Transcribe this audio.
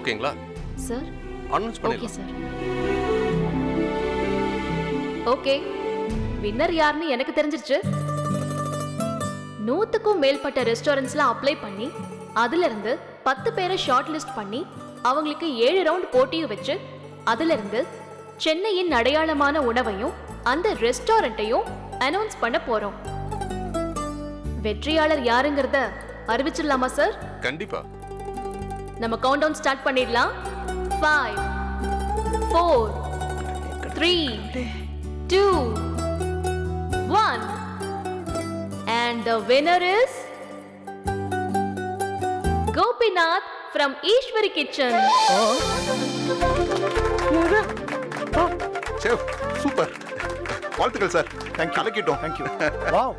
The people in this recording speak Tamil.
ஓகேங்களா? சார்? அனௌன்ஸ் ஓகே பண்ணிடலாம் சார். ஓகே. வின்னர் யாருன்னு எனக்கு தெரிஞ்சிருச்சு. நூத்துக்கும் மேற்பட்ட ரெஸ்டாரண்ட்ஸ்லாம் அப்ளை பண்ணி அதுல இருந்து பத்து பேரை ஷார்ட் லிஸ்ட் பண்ணி அவங்களுக்கு ஏழு ரவுண்ட் போட்டியும் வச்சு அதுல இருந்து சென்னையின் அடையாளமான உணவையும் அந்த ரெஸ்டாரண்ட்டையும் அனௌன்ஸ் பண்ண போறோம். வெற்றியாளர் யாருங்கிறத அறிவிச்சிடலாமா சார்? கண்டிப்பா. நம்ம கவுண்ட் டவுன் ஸ்டார்ட் பண்ணிடலாம். Five four three two one and the winner is Gopinath from Eswari kitchen chef super வாழ்த்துக்கள் சார் தேங்க்யூ கலக்கிட்டோம் தேங்க்யூ வாவ்